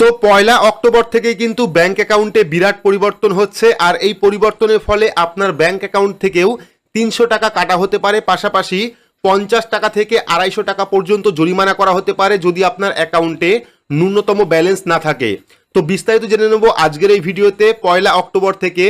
তো পয়লা অক্টোবর থেকেই কিন্তু ব্যাংক অ্যাকাউন্টে বিরাট পরিবর্তন হচ্ছে, আর এই পরিবর্তনের ফলে আপনার ব্যাংক অ্যাকাউন্ট থেকেও তিনশো টাকা কাটা হতে পারে। পাশাপাশি পঞ্চাশ টাকা থেকে আড়াইশো টাকা পর্যন্ত জরিমানা করা হতে পারে যদি আপনার অ্যাকাউন্টে ন্যূনতম ব্যালেন্স না থাকে। তো বিস্তারিত জেনে নেব আজকের এই ভিডিওতে, পয়লা অক্টোবর থেকে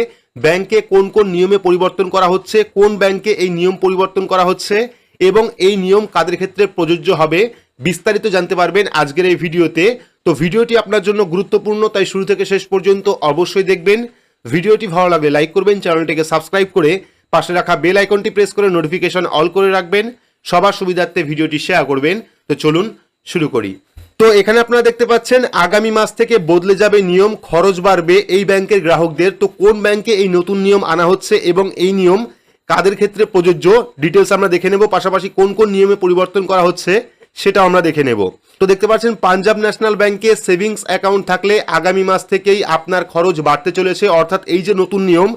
ব্যাংকে কোন কোন নিয়মে পরিবর্তন করা হচ্ছে, কোন ব্যাংকে এই নিয়ম পরিবর্তন করা হচ্ছে এবং এই নিয়ম কাদের ক্ষেত্রে প্রযোজ্য হবে বিস্তারিত জানতে পারবেন আজকের এই ভিডিওতে। তো ভিডিওটি আপনার জন্য গুরুত্বপূর্ণ, তাই শুরু থেকে শেষ পর্যন্ত অবশ্যই দেখবেন। ভিডিওটি ভালো লাগলে লাইক করবেন, চ্যানেলটিকে সাবস্ক্রাইব করে পাশে রাখা বেল আইকনটি প্রেস করে নোটিফিকেশন অল করে রাখবেন। সবার সুবিধার্থে ভিডিওটি শেয়ার করবেন। তো চলুন শুরু করি। তো এখানে আপনারা দেখতে পাচ্ছেন, আগামী মাস থেকে বদলে যাবে নিয়ম, খরচ বাড়বে এই ব্যাংকের গ্রাহকদের। তো কোন ব্যাংকে এই নতুন নিয়ম আনা হচ্ছে এবং এই নিয়ম কাদের ক্ষেত্রে প্রযোজ্য? ডিটেলস আমরা দেখে নেব। পাশাপাশি কোন কোন নিয়মে পরিবর্তন করা হচ্ছে সেটা আমরা দেখে নেব। তো দেখতে পাচ্ছেন, পাঞ্জাব ন্যাশনাল ব্যাংকে সেভিংস অ্যাকাউন্ট থাকলে আগামী মাস থেকেই আপনার খরচ বাড়তে চলেছে। অর্থাৎ এই যে নতুন নিয়ম,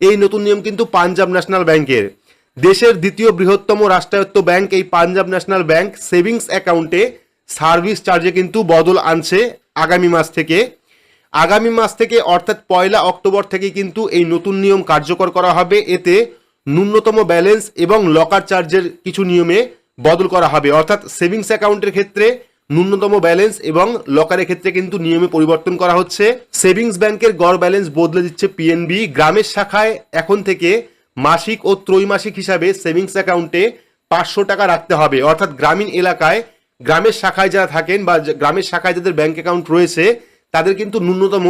এই নতুন নিয়ম কিন্তু পাঞ্জাব ন্যাশনাল ব্যাংকের। দেশের দ্বিতীয় বৃহত্তম রাষ্ট্রায়ত্ত ব্যাংক, এই পাঞ্জাব ন্যাশনাল ব্যাংক সেভিংস অ্যাকাউন্টে সার্ভিস চার্জে কিন্তু বদল আনছে আগামী মাস থেকে। আগামী মাস থেকে, অর্থাৎ পয়লা অক্টোবর থেকে কিন্তু এই নতুন নিয়ম কার্যকর করা হবে। এতে ন্যূনতম ব্যালেন্স এবং লকার চার্জের কিছু নিয়মে বদল করা হবে। অর্থাৎ সেভিংস অ্যাকাউন্টের ক্ষেত্রে ন্যূনতম ব্যালেন্স এবং লকারের ক্ষেত্রে কিন্তু নিয়মে পরিবর্তন করা হচ্ছে। সেভিংস ব্যাংকের গড় ব্যালেন্স বদলে দিচ্ছে পিএনবি গ্রামের শাখায় এখন থেকে মাসিক ও ত্রৈমাসিক হিসাবে সেভিংস অ্যাকাউন্টে পাঁচশো টাকা রাখতে হবে। অর্থাৎ গ্রামীণ এলাকায় গ্রামের শাখায় যারা থাকেন বা গ্রামের শাখায় যাদের ব্যাংক অ্যাকাউন্ট রয়েছে, তাদের কিন্তু ন্যূনতম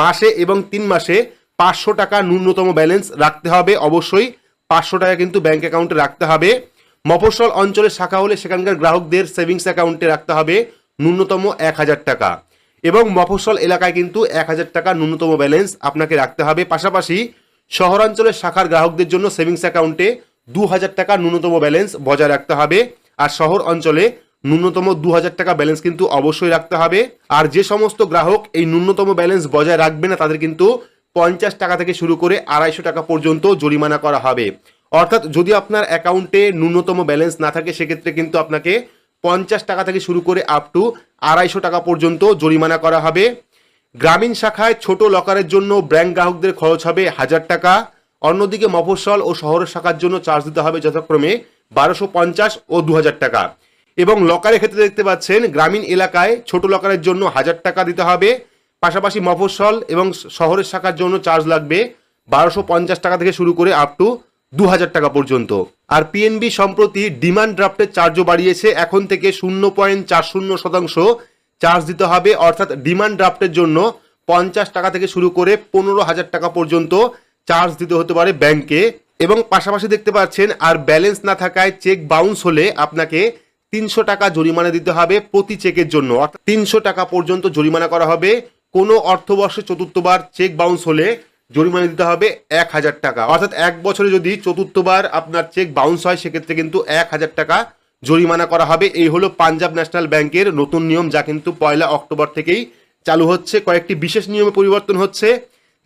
মাসে এবং তিন মাসে পাঁচশো টাকা ন্যূনতম ব্যালেন্স রাখতে হবে। অবশ্যই পাঁচশো টাকা কিন্তু ব্যাঙ্ক অ্যাকাউন্টে রাখতে হবে। মফস্বল অঞ্চলের শাখা হলে সেখানকার গ্রাহকদের সেভিংস অ্যাকাউন্টে রাখতে হবে ন্যূনতম এক হাজার টাকা। এবং মফস্বল এলাকায় কিন্তু এক হাজার টাকা ন্যূনতম ব্যালেন্স আপনাকে রাখতে হবে। পাশাপাশি শহরাঞ্চলের শাখার গ্রাহকদের জন্য সেভিংস অ্যাকাউন্টে দু হাজার টাকা ন্যূনতম ব্যালেন্স বজায় রাখতে হবে। আর শহর অঞ্চলে ন্যূনতম দু হাজার টাকা ব্যালেন্স কিন্তু অবশ্যই রাখতে হবে। আর যে সমস্ত গ্রাহক এই ন্যূনতম ব্যালেন্স বজায় রাখবে না, তাদের কিন্তু পঞ্চাশ টাকা থেকে শুরু করে আড়াইশো টাকা পর্যন্ত জরিমানা করা হবে। অর্থাৎ যদি আপনার অ্যাকাউন্টে ন্যূনতম ব্যালেন্স না থাকে, সেক্ষেত্রে কিন্তু আপনাকে পঞ্চাশ টাকা থেকে শুরু করে আপ টু আড়াইশো টাকা পর্যন্ত জরিমানা করা হবে। গ্রামীণ শাখায় ছোট লকারের জন্য ব্যাংক গ্রাহকদের খরচ হবে হাজার টাকা। অন্যদিকে মফস্বল ও শহরের শাখার জন্য চার্জ দিতে হবে যথাক্রমে বারোশো পঞ্চাশ ও দু হাজার টাকা। এবং লকারের ক্ষেত্রে দেখতে পাচ্ছেন, গ্রামীণ এলাকায় ছোট লকারের জন্য হাজার টাকা দিতে হবে। পাশাপাশি মফস্বল এবং শহরের শাখার জন্য চার্জ লাগবে বারোশো পঞ্চাশ টাকা থেকে শুরু করে আপ টু দু হাজার টাকা পর্যন্ত। আর পিএনবি সম্প্রতি ডিমান্ড ড্রাফটের চার্জও বাড়িয়েছে। এখন থেকে শূন্য পয়েন্ট চার শূন্য শতাংশ চার্জ দিতে হবে। অর্থাৎ ডিমান্ড ড্রাফটের জন্য পঞ্চাশ টাকা থেকে শুরু করে পনেরো হাজার টাকা পর্যন্ত চার্জ দিতে হতে পারে ব্যাংকে এবং পাশাপাশি দেখতে পাচ্ছেন, আর ব্যালেন্স না থাকায় চেক বাউন্স হলে আপনাকে তিনশো টাকা জরিমানা দিতে হবে প্রতি চেকের জন্য। অর্থাৎ তিনশো টাকা পর্যন্ত জরিমানা করা হবে। কোনো অর্থবর্ষে চতুর্থবার চেক বাউন্স হলে জরিমানা দিতে হবে এক হাজার টাকা। অর্থাৎ এক বছরে যদি চতুর্থবার আপনার চেক বাউন্স হয়, সেক্ষেত্রে কিন্তু এক হাজার টাকা জরিমানা করা হবে। এই হলো পাঞ্জাব ন্যাশনাল ব্যাংকের নতুন নিয়ম, যা কিন্তু পয়লা অক্টোবর থেকেই চালু হচ্ছে। কয়েকটি বিশেষ নিয়মে পরিবর্তন হচ্ছে,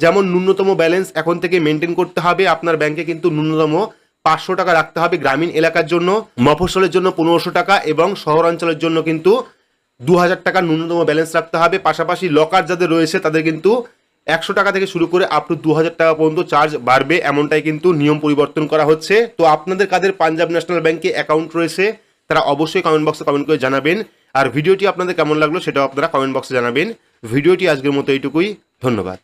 যেমন ন্যূনতম ব্যালেন্স এখন থেকে মেনটেন করতে হবে। আপনার ব্যাংকে কিন্তু ন্যূনতম পাঁচশো টাকা রাখতে হবে গ্রামীণ এলাকার জন্য, মফস্বলের জন্য পনেরোশো টাকা এবং শহরাঞ্চলের জন্য কিন্তু দু হাজার টাকা ন্যূনতম ব্যালেন্স রাখতে হবে। পাশাপাশি লকার যাদের রয়েছে, তাদের কিন্তু একশো টাকা থেকে শুরু করে আপ টু দু হাজার টাকা পর্যন্ত চার্জ বাড়বে। এমনটাই কিন্তু নিয়ম পরিবর্তন করা হচ্ছে। তো আপনাদের কাদের পাঞ্জাব ন্যাশনাল ব্যাংকে অ্যাকাউন্ট রয়েছে, তারা অবশ্যই কমেন্ট বক্সে কমেন্ট করে জানাবেন। আর ভিডিওটি আপনাদের কেমন লাগল, সেটাও আপনারা কমেন্ট বক্সে জানাবেন। ভিডিওটি আজকের মতো এইটুকুই। ধন্যবাদ।